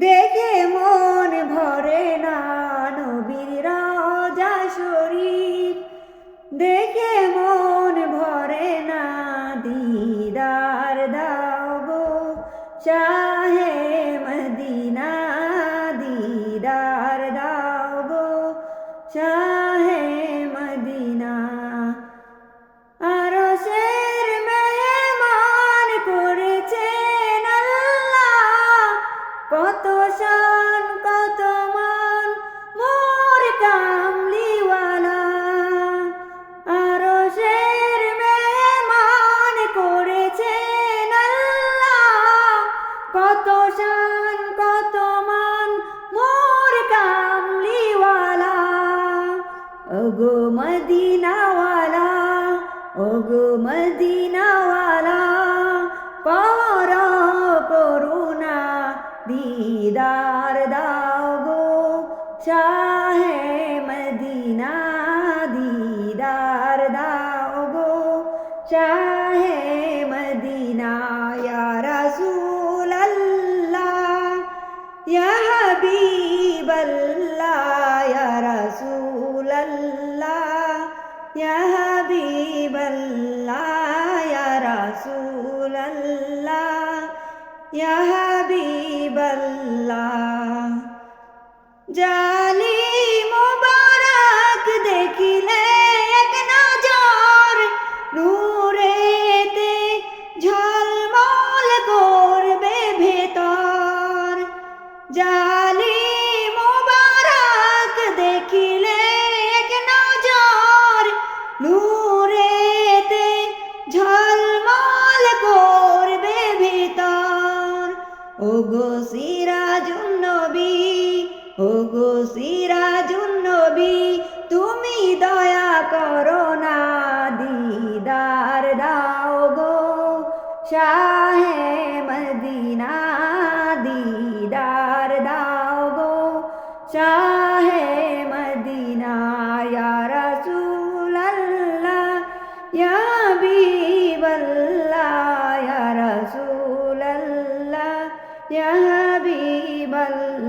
দেখে মন ভরে না নবীর রাজা শরীফ। দেখে মন ভরে না দিদার কত শান, কত মান, মোর কামলিওয়ালা। ওগো মদিনাওয়ালা ওগো মদিনাওয়ালা, পর করুণা দিদার দাও গো, শাহে মদিনা দিদার ইয়া হাবিব আল্লাহ ইয়া রাসূল আল্লাহ ইয়া হাবিব আল্লাহ ইয়া রাসূল আল্লাহ ইয়া হাবিব আল্লাহ জালি ওগো সিরাজুন নবী, ওগো সিরাজুন নবী, তুমি দয়া করো না দিদার দাও গো শাহে মদিনা, দিদার দাও গো শাহে মদিনা, ইয়া রাসূল আল্লাহ ইয়া হাবিবাল্লাহ ইয়া হাবিবাল্লাহ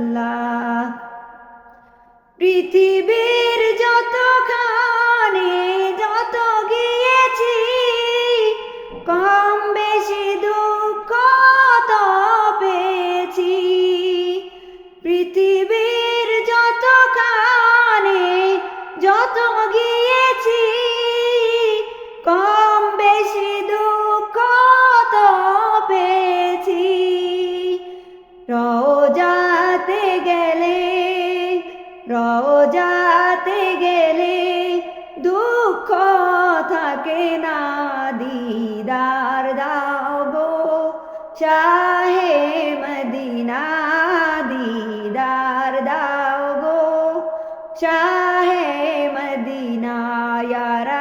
পৃথিবীর রোজাতে গেলে দুঃখ থাকে না দিদার দাও গো চাহে মদিনা দিদার দাও গো চাহে মদিনা ইয়া